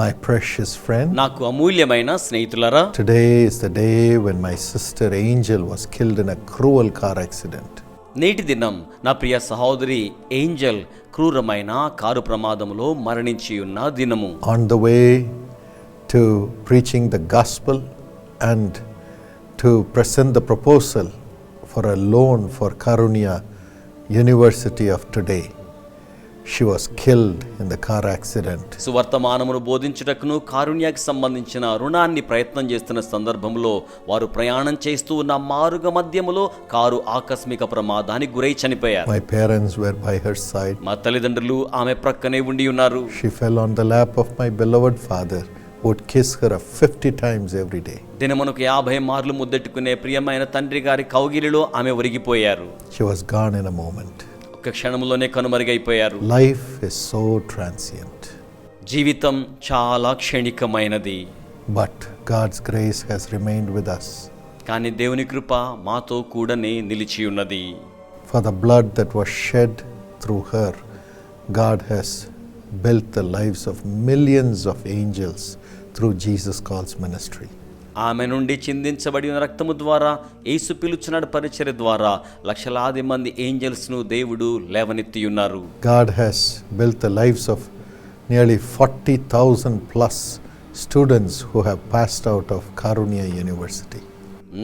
My precious friend, నాకు అమూల్యమైన స్నేహితులరా today is the day when my sister Angel was killed in a cruel car accident. నేటి దినం నా ప్రియ సహోదరి ఏంజల్ క్రూరమైన కారు ప్రమాదంలో మరణించి ఉన్న దినము On the way to preaching the gospel and to present the proposal for a loan for Karunya University of today, she was killed in the car accident. సువర్తమానమును బోధించుటకును కారుణ్యానికి సంబంధించిన రుణాన్ని ప్రయత్నం చేస్తున్న సందర్భంలో వారు ప్రయాణం చేస్తూ ఉన్న మారుగ మధ్యములో కారు ఆకస్మిక ప్రమాదానికి గురై చనిపోయారు My parents were by her side. మా తల్లిదండ్రులు ఆమె ప్రక్కనే ఉండి ఉన్నారు She fell on the lap of my beloved father, who would kiss her 50 times every day. దినమునకు యాభై మార్లు ముద్దెట్టుకునే ప్రియమైన తండ్రి గారి కౌగిలిలో ఆమె ఒరిగిపోయారు She was gone in a moment. ఒక క్షణంలోనే కనుమరుగైపోయారు. లైఫ్ సో ట్రాన్సియంట్ జీవితం చాలా క్షణికమైనది. But God's grace has remained with us కానీ దేవుని కృప మాతో కూడనే నిలిచి ఉన్నది. For the blood that was shed through her God has built the lives of millions of angels through Jesus Calls ministry ఆమె నుండి చిందించబడిన రక్తము ద్వారా యేసు పిలుచున్నాడు పరిచర్య ద్వారా లక్షలాది మంది ఏంజల్స్ను దేవుడు లేవనెత్తియున్నారు God has built the lives of nearly 40,000 plus students who have passed out of Karunya University.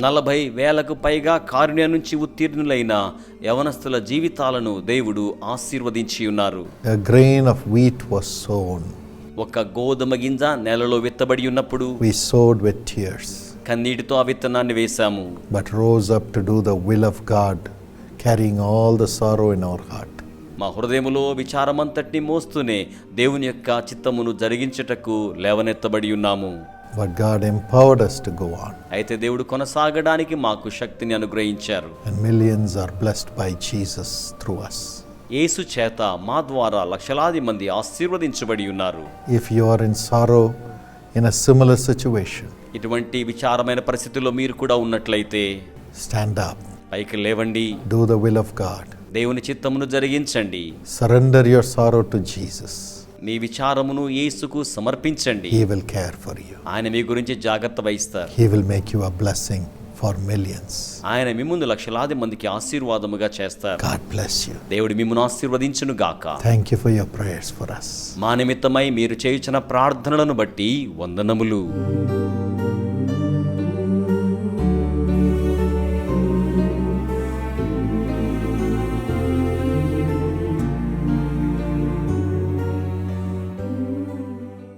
నలభై వేలకు పైగా కారుణ్య నుంచి ఉత్తీర్ణులైన యవనస్తుల జీవితాలను దేవుడు ఆశీర్వదించి ఉన్నారు A grain of wheat was sown. ఒక గోధుమ గింజ నెలలో విత్తబడి ఉన్నప్పుడు వి సోడ్ విత్ కన్నీటితో ఆ విత్తనాన్ని వేసాము but rose up to do the will of God carrying all the sorrow in our heart మా హృదయములో విచారమంతటిని మోస్తూనే దేవుని యొక్క చిత్తమును జరిగించుటకు లేవనెత్తబడి ఉన్నాము. But God empowered us to go on. అయితే దేవుడు కొనసాగడానికి మాకు శక్తిని అనుగ్రహించారు. And millions are blessed by Jesus through us. యేసు చేత మా ద్వారా లక్షలాది మంది ఆశీర్వదించబడి ఉన్నారు. If you are in sorrow in a similar situation ఇటువంటి విచారమైన పరిస్థితిలో మీరు కూడా ఉన్నట్లయితే స్టాండ్ అప్ పైకి లేవండి. Do the will of God దేవుని చిత్తమును జరిగించండి. Surrender your sorrow to Jesus మీ విచారమును యేసుకు సమర్పించండి. He will care for you ఆయన మీ గురించి జాగ్రత్త వహిస్తారు. He will make you a blessing for millions. ఆయన మీ ముందు లక్షలాది మందికి ఆశీర్వాదముగా చేస్తారు God bless you. దేవుడు మిమ్మల్ని ఆశీర్వదించును గాక Thank you for your prayers for us. మా నిమిత్తమై మీరు చేయుచున్న ప్రార్థనలను బట్టి వందనములు